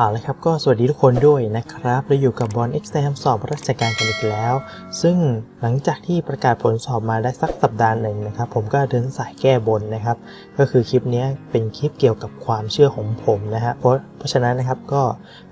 เอาละครับก็สวัสดีทุกคนด้วยนะครับเราอยู่กับบอลเอ็กซ์แซมสอบราชการกันอีกแล้ว ซึ่งหลังจากที่ประกาศผลสอบมาได้สักสัปดาห์หนึ่งนะครับ ผมก็เดินสายแก้บนนะครับ ก็คือคลิปนี้เป็นคลิปเกี่ยวกับความเชื่อของผมนะฮะเพราะเพราะฉะนั้นนะครับก็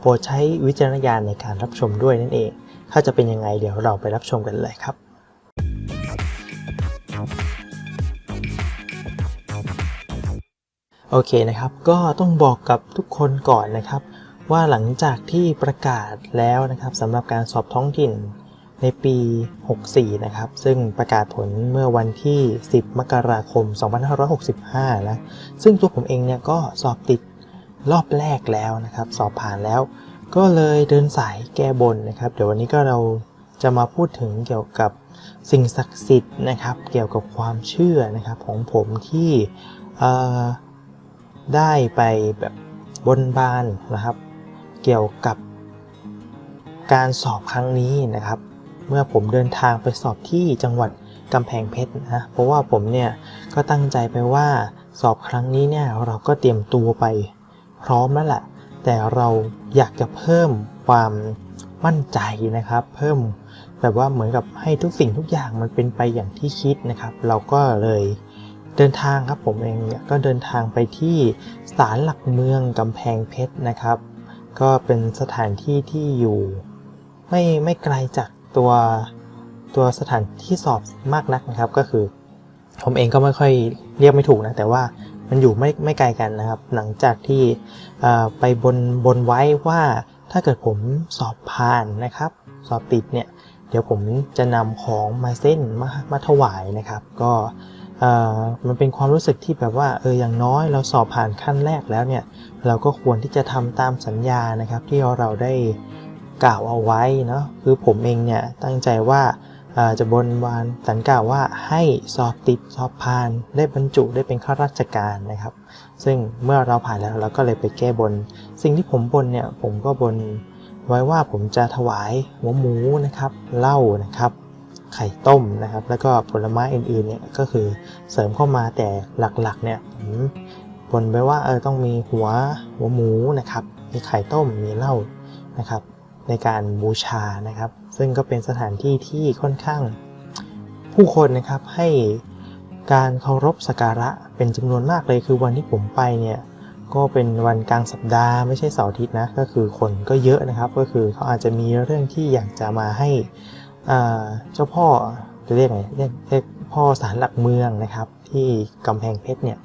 โปรดใช้วิจารณญาณในการรับชมด้วยนั่นเอง ถ้าจะเป็นยังไงเดี๋ยวเราไปรับชมกันเลยครับโอเคนะครับ ก็ต้องบอกกับทุกคนก่อนนะครับ ว่าหลังจากที่ประกาศแล้วนะครับสำหรับการสอบท้องถิ่นในปี 64 นะครับ ซึ่งประกาศผลเมื่อวันที่ 10 มกราคม 2565 นะ ซึ่งตัวผมเองเนี่ยก็สอบติดรอบแรกแล้วนะครับ สอบผ่านแล้ว ก็เลยเดินสายแก้บนนะครับ เดี๋ยววันนี้ก็เราจะมาพูดถึงเกี่ยวกับสิ่งศักดิ์สิทธิ์นะครับ เกี่ยวกับความเชื่อนะครับของผมที่ได้ไปแบบบนบานนะครับ เกี่ยวกับการสอบครั้งนี้นะครับ เมื่อผมเดินทางไปสอบที่จังหวัดกำแพงเพชรนะเพราะว่าผมเนี่ยก็ตั้งใจไปว่าสอบครั้งนี้เนี่ยเราก็เตรียมตัวไปพร้อมแล้วแหละแต่เราอยากจะเพิ่มความมั่นใจนะครับ เพิ่มแบบว่าเหมือนกับให้ทุกสิ่งทุกอย่างมันเป็นไปอย่างที่คิดนะครับ เราก็เลยเดินทางครับผมเองเนี่ยก็เดินทางไปที่ศาลหลักเมืองกำแพงเพชรนะครับ ก็เป็นสถานที่ที่อยู่ไม่ไม่ไกลจากตัวตัวสถานที่สอบมากนักนะครับ ก็คือ ผมเองก็ไม่ค่อยเรียกไม่ถูกนะ แต่ว่ามันอยู่ไม่ไม่ไกลกันนะครับ หลังจากที่ไปบนบนไว้ว่าถ้าเกิดผมสอบผ่านนะครับ สอบติดเนี่ย เดี๋ยวผมจะนำของมาเส้นมามาถวายนะครับ ก็ มันเป็นความรู้สึกที่แบบว่าเอออย่างน้อยเราสอบผ่านขั้นแรกแล้วเนี่ยเราก็ควรที่จะทำตามสัญญานะครับ ที่เราได้กล่าวเอาไว้เนาะคือผมเองเนี่ยตั้งใจว่าจะบนวานสัญกล่าวว่าให้สอบติดสอบผ่านได้บรรจุได้เป็นข้าราชการนะครับ ซึ่งเมื่อเราผ่านแล้วเราก็เลยไปแก้บน สิ่งที่ผมบนเนี่ยผมก็บนไว้ว่าผมจะถวายหัวหมูนะครับเหล้านะครับ ไข่ต้มนะครับ แล้วก็ผลไม้อื่นๆเนี่ยก็คือเสริมเข้ามาแต่หลักๆเนี่ยผมบนไปว่าเออต้องมีหัวหัวหมูนะครับ มีไข่ต้มมีเหล้านะครับ ในการบูชานะครับ ซึ่งก็เป็นสถานที่ที่ค่อนข้างผู้คนนะครับให้การเคารพสักการะเป็นจำนวนมากเลยคือวันที่ผมไปเนี่ยก็เป็นวันกลางสัปดาห์ไม่ใช่เสาร์อาทิตย์นะก็คือคนก็เยอะนะครับ ก็คือเขาอาจจะมีเรื่องที่อยากจะมาให้ เจ้าพ่อจะเรียกไงเรียกเรียกพ่อศาลหลักเมืองนะครับ ที่กำแพงเพชรเนี่ย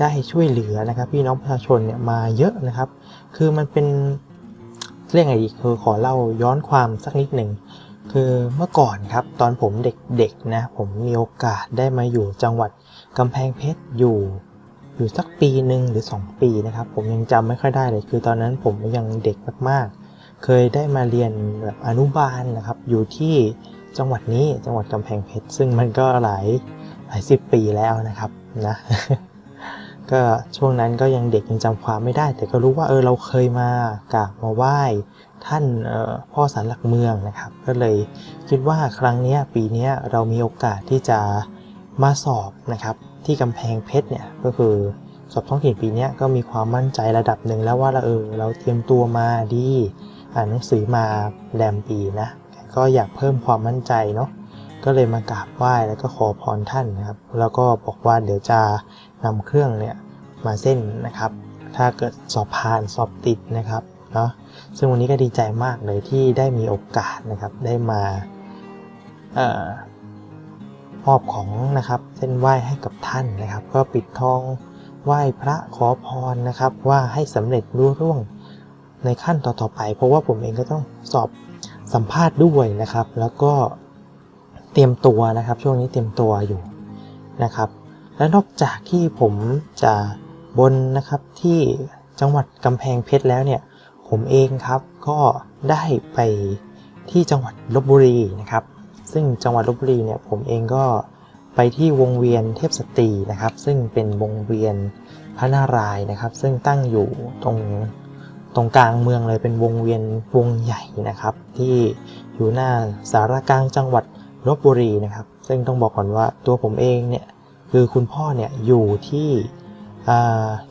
ได้ช่วยเหลือนะครับ พี่น้องประชาชนเนี่ยมาเยอะนะครับ คือมันเป็นเรียกไงดีคือขอเล่าย้อนความสักนิดหนึ่งคือเมื่อก่อนครับตอนผมเด็กๆนะผมมีโอกาสได้มาอยู่จังหวัดกำแพงเพชรอยู่อยู่สักปีหนึ่งหรือ 2 ปีนะครับ ผมยังจำไม่ค่อยได้เลย คือตอนนั้นผมยังเด็กมากๆ เคยได้มาเรียนแบบอนุบาลนะครับ อยู่ที่จังหวัดนี้จังหวัดกำแพงเพชร ซึ่งมันก็หลายหลายสิบปีแล้วนะครับนะก็ช่วงนั้นก็ยังเด็กยังจำความไม่ได้ แต่ก็รู้ว่าเออเราเคยมากราบมาไหว้ท่านออพ่อสารหลักเมืองนะครับ ก็เลยคิดว่าครั้งนี้ปีนี้เรามีโอกาสที่จะมาสอบนะครับ ที่กำแพงเพชรเนี่ยก็คือสอบท้องถิ่นปีนี้ก็มีความมั่นใจระดับหนึ่งแล้วว่าเราเออเราเตรียมตัวมาดี อ่านหนังสือมาแรมปีนะก็อยากเพิ่มความมั่นใจเนาะก็เลยมากราบไหว้แล้วก็ขอพรท่านนะครับ แล้วก็บอกว่าเดี๋ยวจะนำเครื่องเนี่ยมาเส้นนะครับ ถ้าเกิดสอบผ่านสอบติดนะครับเนาะซึ่งวันนี้ก็ดีใจมากเลยที่ได้มีโอกาสนะครับได้มาเอ่อมอบของนะครับ เส้นไหว้ให้กับท่านนะครับ ก็ปิดทองไหว้พระขอพรนะครับ ว่าให้สำเร็จรุ่ร่วง ในขั้นต่อๆไป เพราะว่าผมเองก็ต้องสอบสัมภาษณ์ด้วยนะครับ แล้วก็เตรียมตัวนะครับ ช่วงนี้เตรียมตัวอยู่นะครับ และนอกจากที่ผมจะบนนะครับที่จังหวัดกำแพงเพชรแล้วเนี่ย ผมเองครับก็ได้ไปที่จังหวัดลบบุรีนะครับ ซึ่งจังหวัดลบบุรีเนี่ยผมเองก็ไปที่วงเวียนเทพสตรีนะครับ ซึ่งเป็นวงเวียนพระนารายณ์นะครับ ซึ่งตั้งอยู่ตรง ตรงกลางเมืองเลยเป็นวงเวียนวงใหญ่นะครับ ที่อยู่หน้าสารกลางจังหวัดลบบุรีนะครับ ซึ่งต้องบอกก่อนว่าตัวผมเองเนี่ยคือคุณพ่อเนี่ยอยู่ที่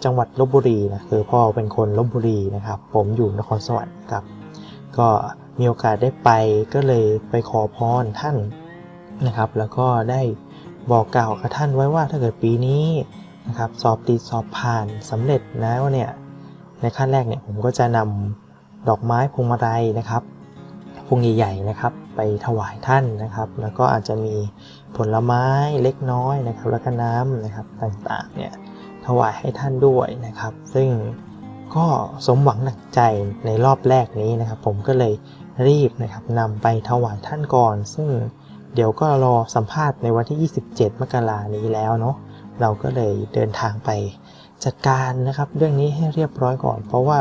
จังหวัดลบบุรีนะคือพ่อเป็นคนลบบุรีนะครับ ผมอยู่นครสวรรค์ครับ ก็มีโอกาสได้ไปก็เลยไปขอพรท่านนะครับ แล้วก็ได้บอกกล่าวกับท่านไว้ว่าถ้าเกิดปีนี้นะครับ สอบติดสอบผ่านสำเร็จนะว่าเนี่ย ในขั้นแรกเนี่ยผมก็จะนำดอกไม้พวงมาลัยนะครับพวงใหญ่ๆนะครับ ไปถวายท่านนะครับ แล้วก็อาจจะมีผลไม้เล็กน้อยนะครับ แล้วก็น้ำนะครับต่างๆเนี่ยถวายให้ท่านด้วยนะครับ ซึ่งก็สมหวังหนักใจในรอบแรกนี้นะครับ ผมก็เลยรีบนะครับนำไปถวายท่านก่อน ซึ่งเดี๋ยวก็รอสัมภาษณ์ในวันที่ 27 มกรานี้แล้วเนาะเราก็เลยเดินทางไป จัดการนะครับ เรื่องนี้ให้เรียบร้อยก่อน เพราะว่า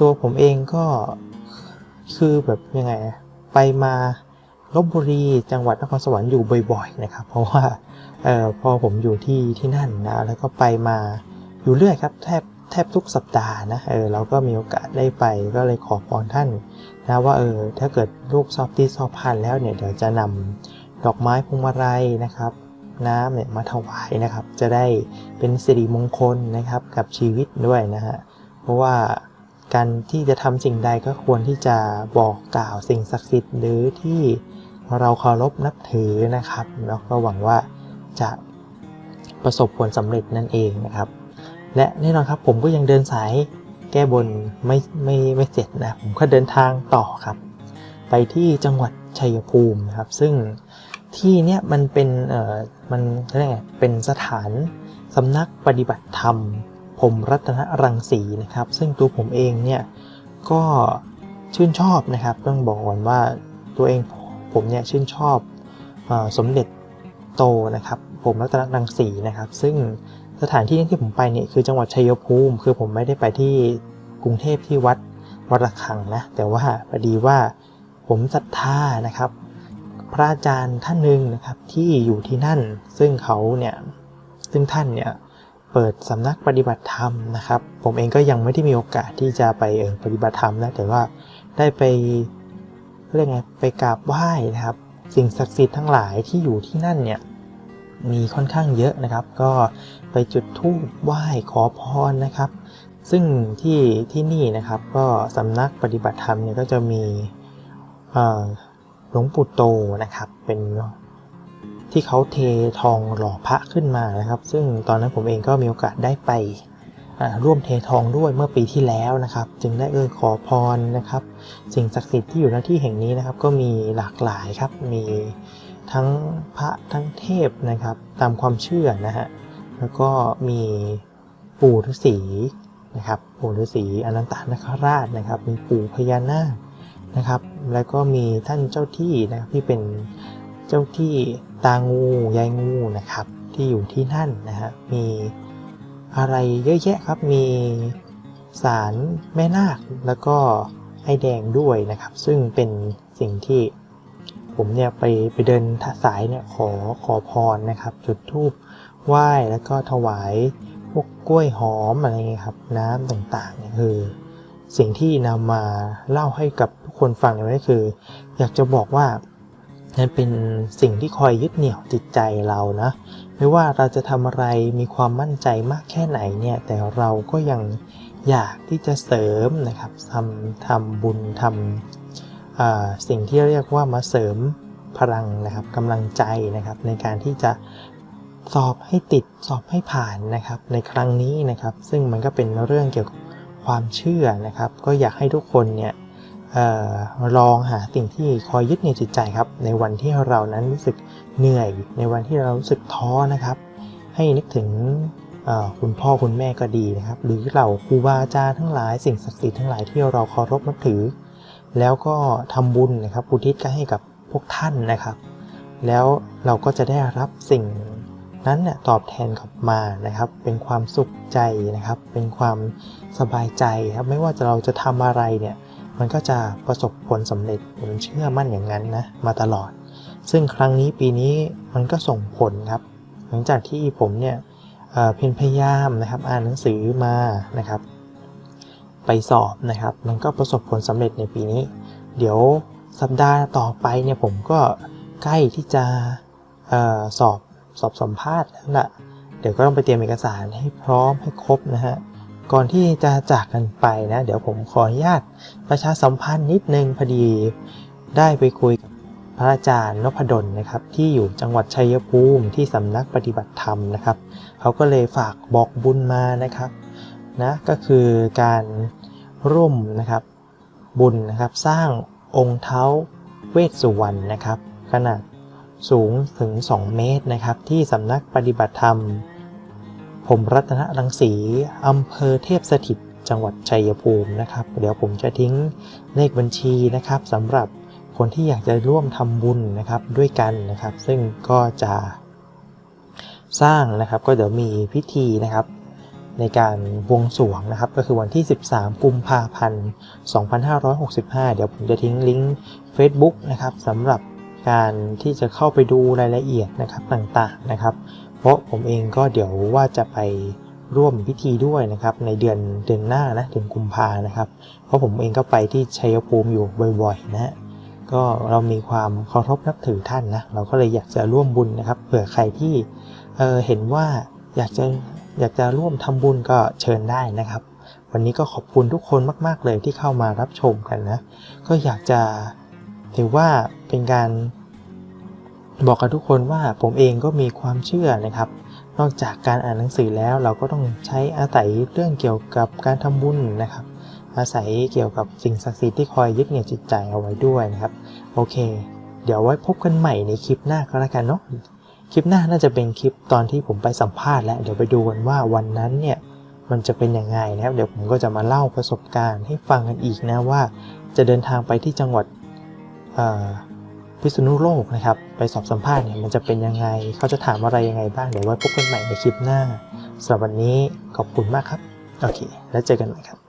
ตัวผมเองก็คือแบบยังไงไปมาลบบุรีจังหวัดนครสวรรค์อยู่บ่อยๆนะครับ เพราะว่าเออพอผมอยู่ที่ที่นั่นนะแล้วก็ไปมาอยู่เรื่อยครับแทบแทบทุกสัปดาห์นะเออเราก็มีโอกาสได้ไปก็เลยขอพรท่านนะว่าเออถ้าเกิดลูกสอบตีสอบผ่านแล้วเนี่ยเดี๋ยวจะนำดอกไม้พวงมาลัยนะครับ น้ำเนี่ยมาถวายนะครับ จะได้เป็นสิริมงคลนะครับกับชีวิตด้วยนะฮะเพราะว่าการที่จะทำสิ่งใดก็ควรที่จะบอกกล่าวสิ่งศักดิ์สิทธิ์หรือที่เราเคารพนับถือนะครับแล้วก็หวังว่าจะประสบผลสำเร็จนั่นเองนะครับ และแน่นอนครับผมก็ยังเดินสายแก้บนไม่ไม่ไม่เสร็จนะผมก็เดินทางต่อครับ ไปที่จังหวัดชัยภูมินะครับ ซึ่ง ที่เนี้ยมันเป็นเอ่อมันเรียกไงเป็นสถานสำนักปฏิบัติธรรมผมรัตนรังสีนะครับ ซึ่งตัวผมเองเนี่ยก็ชื่นชอบนะครับ ต้องบอกก่อนว่าตัวเองผมเนี่ยชื่นชอบอสมเด็จโตนะครับ ผมรัตนรังสีนะครับ ซึ่งสถานที่ที่ผมไปเนี่ยคือจังหวัดชัยภูมิ คือผมไม่ได้ไปที่กรุงเทพที่วัดวัดระฆังนะแต่ว่าพอดีว่าผมศรัทธานะครับ พระอาจารย์ท่านหนึ่งนะครับที่อยู่ที่นั่น ซึ่งเขาเนี่ยซึ่งท่านเนี่ยเปิดสำนักปฏิบัติธรรมนะครับ ผมเองก็ยังไม่ได้มีโอกาสที่จะไปเออปฏิบัติธรรมนะแต่ว่าได้ไปเรียกไงไปกราบไหว้นะครับ สิ่งศักดิ์สิทธิ์ทั้งหลายที่อยู่ที่นั่นเนี่ยมีค่อนข้างเยอะนะครับ ก็ไปจุดธูปไหว้ขอพรนะครับ ซึ่งที่ที่นี่นะครับก็สำนักปฏิบัติธรรมเนี่ยก็จะมีเอ่อ หลวงปู่โตนะครับ เป็นที่เขาเททองหล่อพระขึ้นมานะครับ ซึ่งตอนนั้นผมเองก็มีโอกาสได้ไปร่วมเททองด้วยเมื่อปีที่แล้วนะครับ จึงได้เออขอพรนะครับ สิ่งศักดิ์สิทธิ์ที่อยู่ณที่แห่งนี้นะครับ ก็มีหลากหลายครับ มีทั้งพระทั้งเทพนะครับ ตามความเชื่อนะฮะแล้วก็มีปู่ฤาษีนะครับปู่ฤาษีอนันตนคราชนะครับ มีปู่พญานาค นะครับ แล้วก็มีท่านเจ้าที่นะครับที่เป็นเจ้าที่ตางูยายงูนะครับ ที่อยู่ที่นั่นนะฮะมีอะไรเยอะแยะครับมีสารแม่นาคแล้วก็ไอแดงด้วยนะครับ ซึ่งเป็นสิ่งที่ผมเนี่ยไปไปเดินสายเนี่ยขอขอพรนะครับ จุดธูปไหว้แล้วก็ถวายพวกกล้วยหอมอะไรเงี้ยครับ น้ำต่างๆเนี่ยคือ สิ่งที่นำมาเล่าให้กับ คนฟังในวันนี้คือ อยากจะบอกว่านั่นเป็นสิ่งที่คอยยึดเหนี่ยวจิตใจเรานะ ไม่ว่าเราจะทำอะไรมีความมั่นใจมากแค่ไหนเนี่ย แต่เราก็ยังอยากที่จะเสริมนะครับทำทำบุญทำสิ่งที่เรียกว่ามาเสริมพลังนะครับกำลังใจนะครับในการที่จะสอบให้ติดสอบให้ผ่านนะครับในครั้งนี้นะครับ ซึ่งมันก็เป็นเรื่องเกี่ยวกับความเชื่อนะครับ ก็อยากให้ทุกคนเนี่ย ลองหาสิ่งที่คอยยึดเหนี่ยวจิตใจครับ ในวันที่เรานั้นรู้สึกเหนื่อย ในวันที่เรารู้สึกท้อนะครับ ให้นึกถึงคุณพ่อคุณแม่ก็ดีนะครับ หรือเหล่าครูบาอาจารย์ทั้งหลายสิ่งศักดิ์สิทธิ์ทั้งหลายที่เราเคารพนับถือ แล้วก็ทำบุญนะครับอุทิศให้กับพวกท่านนะครับ แล้วเราก็จะได้รับสิ่งนั้นเนี่ยตอบแทนกลับมานะครับ เป็นความสุขใจนะครับ เป็นความสบายใจครับ ไม่ว่าจะเราจะทำอะไรเนี่ย มันก็จะประสบผลสำเร็จผมเชื่อมั่นอย่างนั้นนะมาตลอด ซึ่งครั้งนี้ปีนี้มันก็ส่งผลครับ หลังจากที่ผมเนี่ยเอ่อเพียรพยายามนะครับอ่านหนังสือมานะครับ ไปสอบนะครับ มันก็ประสบผลสำเร็จในปีนี้ เดี๋ยวสัปดาห์ต่อไปเนี่ยผมก็ใกล้ที่จะออสอบสอบสัมภาษณ์แล้วล่ะเดี๋ยวก็ต้องไปเตรียมเอกสารให้พร้อมให้ครบนะฮะ ก่อนที่จะจากกันไปนะ เดี๋ยวผมขออนุญาตประชาสัมพันธ์นิดนึงพอดีได้ไปคุยกับพระอาจารย์นพดลนะครับ ที่อยู่จังหวัดชัยภูมิที่สำนักปฏิบัติธรรมนะครับ เขาก็เลยฝากบอกบุญมานะครับนะก็คือการร่วมนะครับบุญนะครับสร้างองค์เท้าเวสสุวรรณนะครับ ขนาดสูงถึง 2 เมตรนะครับ ที่สำนักปฏิบัติธรรม ผมรัตนรังสีอำเภอเทพสถิต จังหวัดชัยภูมินะครับ เดี๋ยวผมจะทิ้งเลขบัญชีนะครับสำหรับคนที่อยากจะร่วมทำบุญนะครับด้วยกันนะครับ ซึ่งก็จะสร้างนะครับก็เดี๋ยวมีพิธีนะครับในการบวงสรวงนะครับ ก็คือวันที่ 13 กุมภาพันธ์ 2565 เดี๋ยวผมจะทิ้งลิงก์ Facebook นะครับสำหรับการที่จะเข้าไปดูรายละเอียดนะครับต่างๆนะครับ เพราะผมเองก็เดี๋ยวว่าจะไปร่วมพิธีด้วยนะครับ ในเดือนเดือนหน้านะเดือนกุมภานะครับ เพราะผมเองก็ไปที่ชัยภูมิอยู่บ่อยๆนะฮะก็เรามีความเคารพนับถือท่านนะเราก็เลยอยากจะร่วมบุญนะครับเผื่อใครที่เเห็นว่าอยากจะอยากจะร่วมทำบุญก็เชิญได้นะครับ วันนี้ก็ขอบคุณทุกคนมาก ๆ เลยที่เข้ามารับชมกันนะ ก็อยากจะถือว่าเป็นการ บอกกับทุกคนว่าผมเองก็มีความเชื่อนะครับ นอกจากการอ่านหนังสือแล้วเราก็ต้องใช้อาศัยเรื่องเกี่ยวกับการทำบุญนะครับ อาศัยเกี่ยวกับสิ่งศักดิ์สิทธิ์ที่คอยยึดเหนี่ยวจิตใจเอาไว้ด้วยนะครับ โอเค เดี๋ยวไว้พบกันใหม่ในคลิปหน้าก็แล้วกันเนาะคลิปหน้าน่าจะเป็นคลิปตอนที่ผมไปสัมภาษณ์แล้วเดี๋ยวไปดูกันว่าวันนั้นเนี่ยมันจะเป็นยังไงนะครับ เดี๋ยวผมก็จะมาเล่าประสบการณ์ให้ฟังกันอีกนะว่า จะเดินทางไปที่จังหวัดเอ่อ พิษณุโลกนะครับ ไปสอบสัมภาษณ์เนี่ยมันจะเป็นยังไง เขาจะถามอะไรยังไงบ้าง เดี๋ยวไว้พบกันใหม่ในคลิปหน้าสำหรับวันนี้ขอบคุณมากครับ โอเค แล้วเจอกันใหม่ครับ